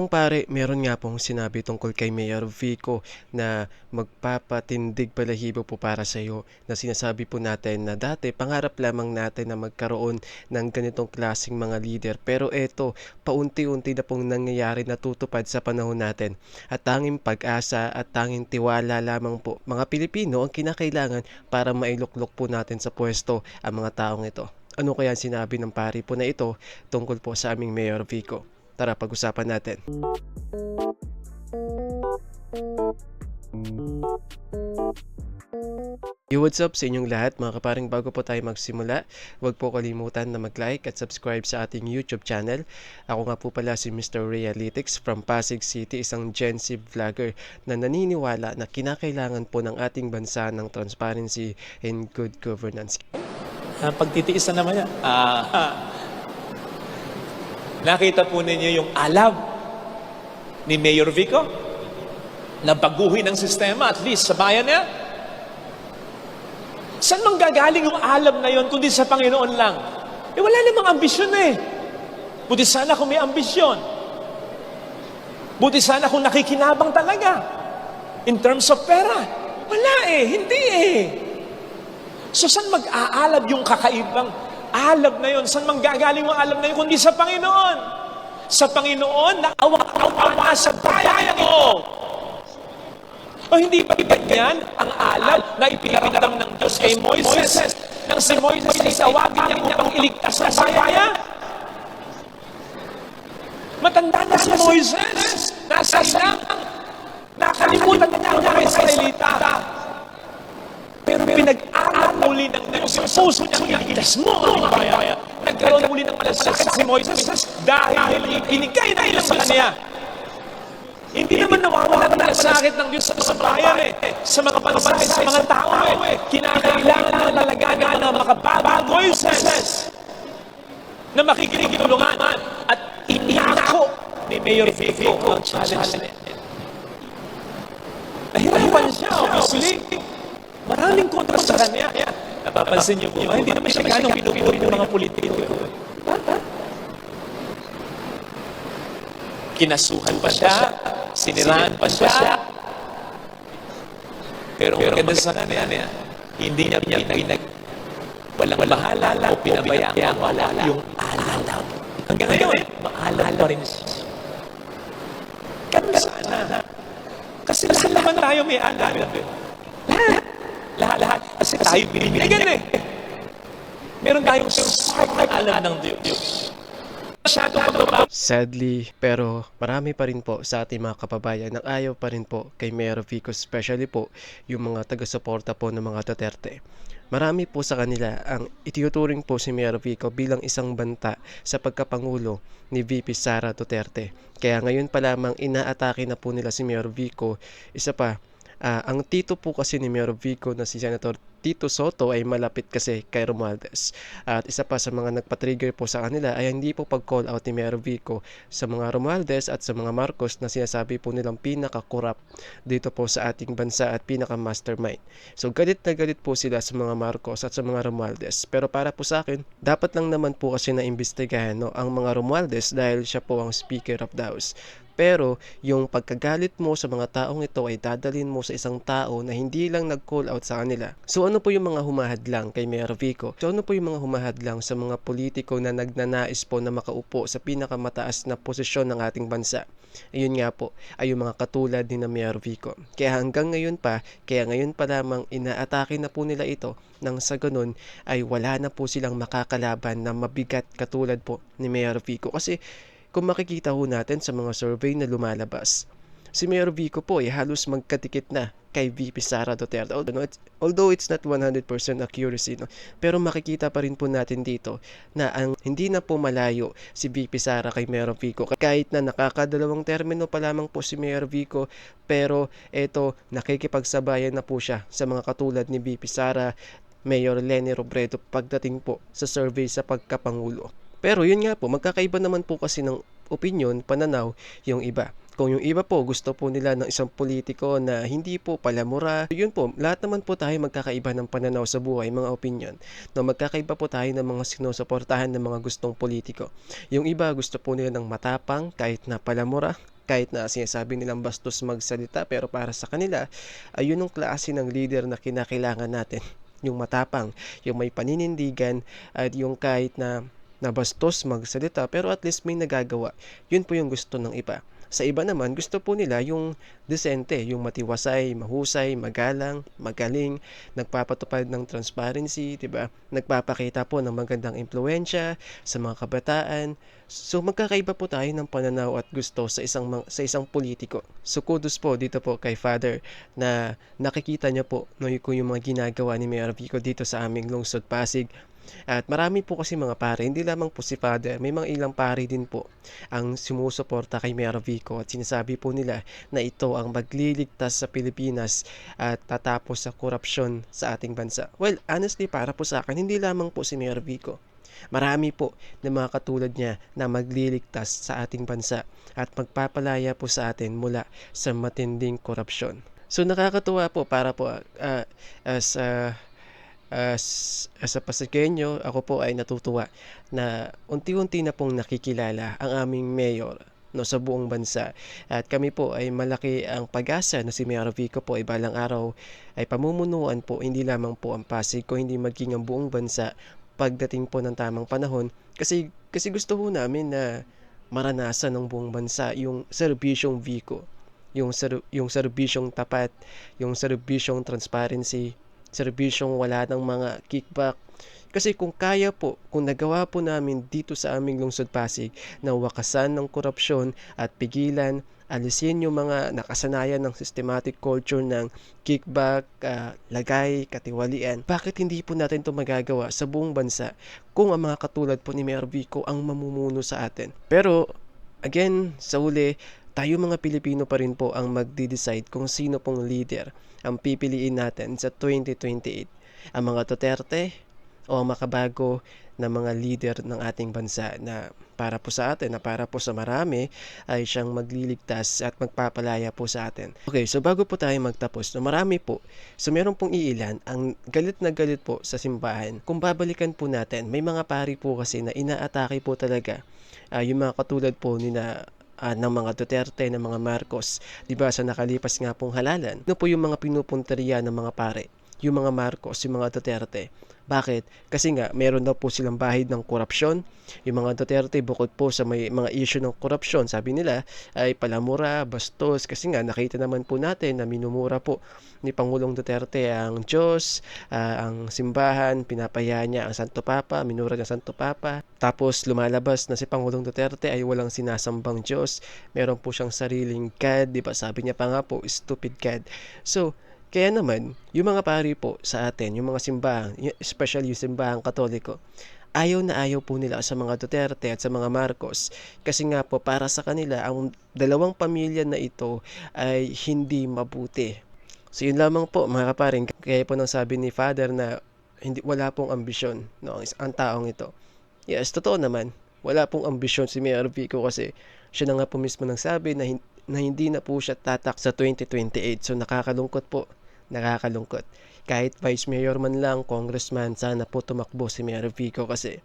Ang pare, meron nga pong sinabi tungkol kay Mayor Vico na magpapatindig balahibo po para sa iyo na sinasabi po natin na dati pangarap lamang natin na magkaroon ng ganitong klaseng mga leader pero eto paunti-unti na pong nangyayari natutupad sa panahon natin at tanging pag-asa at tanging tiwala lamang po mga Pilipino ang kinakailangan para mailuklok po natin sa pwesto ang mga taong ito. Ano kaya sinabi ng pari po na ito tungkol po sa aming Mayor Vico? Tara, pag-usapan natin. Yo, what's up sa inyong lahat mga kaparing bago po tayo magsimula huwag po kalimutan na mag-like at subscribe sa ating YouTube channel ako nga po pala si Mr. Realytics from Pasig City isang Gen Z vlogger na naniniwala na kinakailangan po ng ating bansa ng transparency and good governance Ah, pagtitiis na naman yan. Ah, nakita po ninyo yung alab ni Mayor Vico na baguhin ang sistema at least sa bayan niya. Saan mang gagaling yung alab na yon kundi sa Panginoon lang? Eh wala namang ambisyon eh. Buti sana kung may ambisyon. Buti sana kung nakikinabang talaga. In terms of pera. Wala eh, hindi eh. So saan mag-aalab yung kakaibang alab na yon? Saan manggagaling yung alab na yun kundi sa Panginoon? Sa Panginoon na awang-awa sa bayan ko. O hindi ba ganyan ang alab na ipinaramdam ng Diyos kay Moises nang si Moises ay tawagin niya upang iligtas ang bayan? Matanda na si Moises. Nasa isang nakalimutan na niya ang mga Israelita. Pero pinag-aral muli ng Diyos ang puso niyang iligtas mo ang bayan. Nagkaroon muli ng malasakit si Moises dahil ibinigay na ilang sa kanya. Hindi naman nawawala ng malasakit ng Diyos sa bayan eh. Sa mga pansahe, sa mga tao eh. Kinakailangan na talaga na, makabago Moises na makikitulungan at inako ni Mayor Vico ang challenge na yan. Nahirapan siya, obviously. Maraming kontra sa kanya. Napapansin niyo po ba? Hindi naman siya ganong pinupuri ng mga politiko. Kinasuhan pa siya, siniraan pa siya. Pero ang maganda sa kanya, hindi niya pinag walang mahalala o pinabayaan ang wala yung alab. Hanggang ngayon, maalab pa rin siya. Ganda sana. Kasi lahat naman tayo may alab. Lahat. Lahat-lahat. Kasi tayo binibigyan eh. Meron tayong spark ng alam ng Diyos. Sadly, pero marami pa rin po sa ating mga kababayan ang ayaw pa rin po kay Mayor Vico, especially po yung mga taga-suporta po ng mga Duterte. Marami po sa kanila ang itinuturing po si Mayor Vico bilang isang banta sa pagkapangulo ni VP Sara Duterte. Kaya ngayon pa lamang inaatake na po nila si Mayor Vico. Isa pa, Ah, ang tito po kasi ni Mayor Vico na si Senator Tito Soto ay malapit kasi kay Romualdez. At isa pa sa mga nagpa-trigger po sa kanila ay hindi po pag-call out ni Mayor Vico sa mga Romualdez at sa mga Marcos na sinasabi po nilang pinaka-corrupt dito po sa ating bansa at pinaka-mastermind. So galit na galit po sila sa mga Marcos at sa mga Romualdez. Pero para po sa akin, dapat lang naman po kasi na-imbestigahan no, ang mga Romualdez dahil siya po ang Speaker of the House. Pero yung pagkagalit mo sa mga taong ito ay dadalhin mo sa isang tao na hindi lang nag-call out sa kanila. So ano po yung mga humahadlang kay Mayor Vico? So ano po yung mga humahadlang sa mga politiko na nagnanais po na makaupo sa pinakamataas na posisyon ng ating bansa? Ayun nga po, ay yung mga katulad ni na Mayor Vico. Kaya hanggang ngayon pa, kaya ngayon pa lamang inaatake na po nila ito nang sa ganun ay wala na po silang makakalaban na mabigat katulad po ni Mayor Vico. Kasi kung makikita ho natin sa mga survey na lumalabas, si Mayor Vico po ay halos magkatikit na kay VP Sara Duterte. Although it's, although it's not 100% accuracy, no? pero makikita pa rin po natin dito na ang hindi na po malayo si VP Sara kay Mayor Vico. Kahit na nakakadalawang termino pa lamang po si Mayor Vico, pero eto nakikipagsabayan na po siya sa mga katulad ni VP Sara, Mayor Lenny Robredo pagdating po sa survey sa pagkapangulo. Pero yun nga po, magkakaiba naman po kasi ng opinyon, pananaw yung iba. Kung yung iba po gusto po nila ng isang politiko na hindi po palamura, yun po, lahat naman po tayo magkakaiba ng pananaw sa buhay, mga opinion. No, magkakaiba po tayo ng mga sinusuportahan ng mga gustong politiko. Yung iba gusto po nila ng matapang kahit na palamura, kahit na sinasabi nilang bastos magsalita pero para sa kanila ayun yung klase ng leader na kinakailangan natin yung matapang, yung may paninindigan at yung kahit na nabastos magsalita pero at least may nagagawa. Yun po yung gusto ng iba. Sa iba naman, gusto po nila yung desente, yung matiwasay, mahusay, magalang, magaling, nagpapatupad ng transparency, 'di ba? Nagpapakita po ng magandang impluwensya sa mga kabataan. So magkakaiba po tayo ng pananaw at gusto sa isang sa isang politiko. So kudos po dito po kay Father na nakikita niya po no, yung mga ginagawa ni Mayor Vico dito sa aming lungsod Pasig. At marami po kasi mga pare, hindi lamang po si Father, may mga ilang pare din po ang sumusuporta kay Mayor Vico at sinasabi po nila na ito ang magliligtas sa Pilipinas at tatapos sa korupsyon sa ating bansa. Well, honestly, para po sa akin, hindi lamang po si Mayor Vico. Marami po na mga katulad niya na magliligtas sa ating bansa at magpapalaya po sa atin mula sa matinding korupsyon. So nakakatuwa po para po ah, as a as, as a Pasigueño, ako po ay natutuwa na unti-unti na pong nakikilala ang aming mayor no sa buong bansa. At kami po ay malaki ang pag-asa na si Mayor Vico po ay balang araw ay pamumunuan po hindi lamang po ang Pasig ko hindi maging ang buong bansa pagdating po ng tamang panahon kasi kasi gusto ho namin na maranasan ng buong bansa yung serbisyong Vico yung ser- yung serbisyong tapat yung serbisyong transparency serbisyong wala ng mga kickback kasi kung kaya po, kung nagawa po namin dito sa aming lungsod Pasig na wakasan ng korupsyon at pigilan, alisin yung mga nakasanayan ng systematic culture ng kickback, ah, lagay, katiwalian. Bakit hindi po natin ito magagawa sa buong bansa kung ang mga katulad po ni Mayor Vico ang mamumuno sa atin? Pero, again, sa uli, tayo mga Pilipino pa rin po ang magdi-decide kung sino pong leader ang pipiliin natin sa 2028. Ang mga Duterte o ang makabago na mga leader ng ating bansa na para po sa atin, na para po sa marami, ay siyang magliligtas at magpapalaya po sa atin. Okay, so bago po tayo magtapos, no, marami po, so meron pong iilan, ang galit na galit po sa simbahan. Kung babalikan po natin, may mga pari po kasi na inaatake po talaga ah, yung mga katulad po ni na ah, ng mga Duterte, ng mga Marcos, 'di ba sa nakalipas nga pong halalan. Ano po yung mga pinupunteriya ng mga pare? Yung mga Marcos, yung mga Duterte. Bakit? Kasi nga, meron daw po silang bahid ng korupsyon. Yung mga Duterte, bukod po sa may mga issue ng korupsyon, sabi nila, ay palamura, bastos. Kasi nga, nakita naman po natin na minumura po ni Pangulong Duterte ang Diyos, ah, ang simbahan, pinapaya niya ang Santo Papa, minura ng Santo Papa. Tapos lumalabas na si Pangulong Duterte ay walang sinasambang Diyos. Meron po siyang sariling God, di ba? Sabi niya pa nga po, stupid God. So, kaya naman, yung mga pari po sa atin, yung mga simbahan, especially yung simbahan katoliko, ayaw na ayaw po nila sa mga Duterte at sa mga Marcos kasi nga po para sa kanila ang dalawang pamilya na ito ay hindi mabuti. So yun lamang po mga kaparing, kaya po nang sabi ni Father na hindi wala pong ambisyon no ang, ang taong ito. Yes, totoo naman. Wala pong ambisyon si Mayor Vico kasi siya na nga po mismo nagsabi na, hin- na hindi na po siya tatak sa 2028. So nakakalungkot po. Nakakalungkot. Kahit vice mayor man lang, congressman, sana po tumakbo si Mayor Vico kasi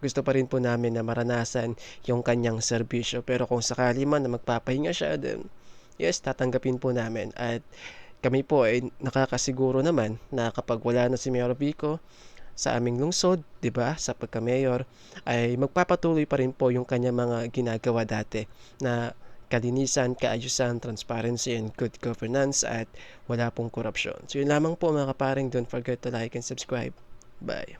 gusto pa rin po namin na maranasan yung kanyang serbisyo. Pero kung sakali man na magpapahinga siya, then yes, tatanggapin po namin. At kami po ay nakakasiguro naman na kapag wala na si Mayor Vico sa aming lungsod, 'di ba, sa pagka-mayor ay magpapatuloy pa rin po yung kanya mga ginagawa dati na kalinisan, kaayusan, transparency, and good governance at wala pong korupsyon. So yun lamang po mga kaparing, don't forget to like and subscribe. Bye!